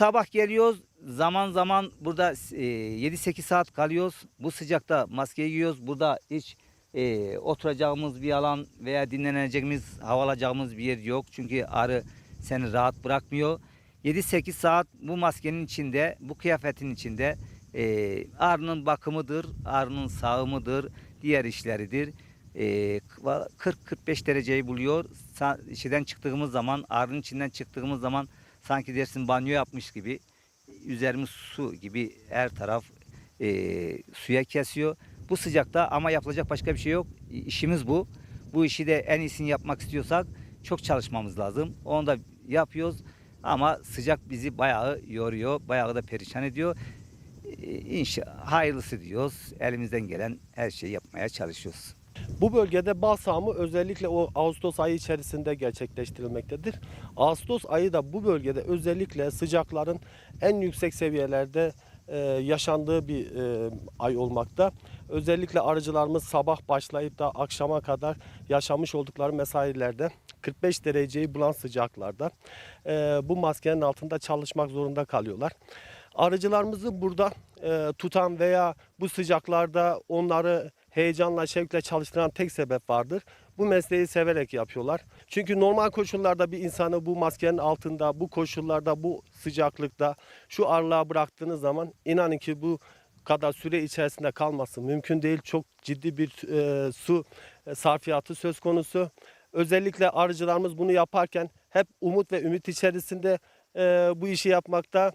sabah geliyoruz. Zaman zaman burada e, 7-8 saat kalıyoruz. Bu sıcakta maskeyi giyiyoruz. Burada hiç e, oturacağımız bir alan veya dinleneceğimiz, hava alacağımız bir yer yok. Çünkü arı seni rahat bırakmıyor. 7-8 saat bu maskenin içinde, bu kıyafetin içinde e, arının bakımıdır, arının sağımıdır, diğer işleridir. E, 40-45 dereceyi buluyor. Sa- çıktığımız zaman, arının içinden çıktığımız zaman sanki dersin banyo yapmış gibi üzerimiz su gibi her taraf e, suya kesiyor. Bu sıcakta ama yapılacak başka bir şey yok. İşimiz bu. Bu işi de en iyisini yapmak istiyorsak çok çalışmamız lazım. Onu da yapıyoruz. Ama sıcak bizi bayağı yoruyor, bayağı da perişan ediyor. E, İnşa hayırlısı diyoruz. Elimizden gelen her şeyi yapmaya çalışıyoruz. Bu bölgede bal sağımı özellikle o Ağustos ayı içerisinde gerçekleştirilmektedir. Ağustos ayı da bu bölgede özellikle sıcakların en yüksek seviyelerde e, yaşandığı bir e, ay olmakta. Özellikle arıcılarımız sabah başlayıp da akşama kadar yaşamış oldukları mesailerde 45 dereceyi bulan sıcaklarda e, bu maskenin altında çalışmak zorunda kalıyorlar. Arıcılarımızı burada tutan veya bu sıcaklarda onları heyecanla, şevkle çalıştıran tek sebep vardır. Bu mesleği severek yapıyorlar. Çünkü normal koşullarda bir insanı bu maskenin altında, bu koşullarda, bu sıcaklıkta, şu arlığa bıraktığınız zaman inanın ki bu kadar süre içerisinde kalması mümkün değil. Çok ciddi bir e, su e, sarfiyatı söz konusu. Özellikle arıcılarımız bunu yaparken hep umut ve ümit içerisinde e, bu işi yapmakta.